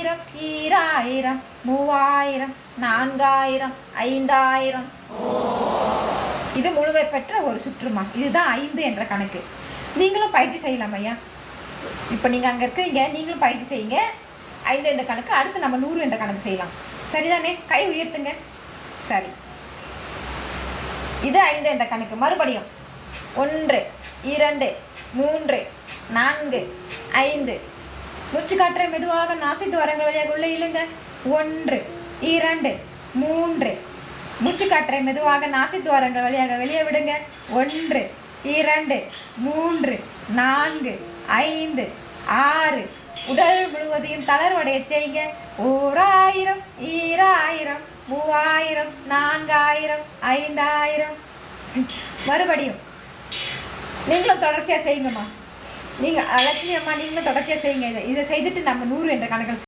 ஆயிரம் ஈராயிரம் மூவாயிரம் நான்காயிரம் ஐந்தாயிரம். இது முழுமை பெற்ற ஒரு சுற்றுமா? இதுதான் ஐந்து என்ற கணக்கு. நீங்களும் பயிற்சி செய்யலாம் ஐயா. இப்போ நீங்கள் அங்கே இருக்கீங்க நீங்களும் பயிற்சி செய்யுங்க. ஐந்து என்ற கணக்கு அடுத்து நம்ம நூறு என்ற கணக்கு செய்யலாம். சரிதானே? கை உயர்த்துங்க. சரி. இது ஐந்து என்ற கணக்கு. மறுபடியும். ஒன்று இரண்டு மூன்று நான்கு ஐந்து மூச்சுக்காற்றை மெதுவாக நாசி துவாரங்கள் வழியாக உள்ள இழுங்க. ஒன்று இரண்டு மூன்று. மூச்சுக்காற்றை மெதுவாக நாசி துவாரங்கள் வழியாக வெளியே விடுங்க. ஒன்று இரண்டு மூன்று நான்கு ஐந்து ஆறு. உடல் முழுவதையும் தளர்வடைய செய்யுங்க ஓராயிரம் ஈராயிரம் மூவாயிரம் நான்காயிரம் ஐந்தாயிரம். மறுபடியும். நீங்களும் தொடர்ச்சியாக செய்யுங்கம்மா. நீங்கள் லட்சுமி அம்மா நீங்களும் தொடர்ச்சியாக செய்யுங்க இதை. இதை செய்துட்டு நம்ம நூறு என்ற கணக்கில்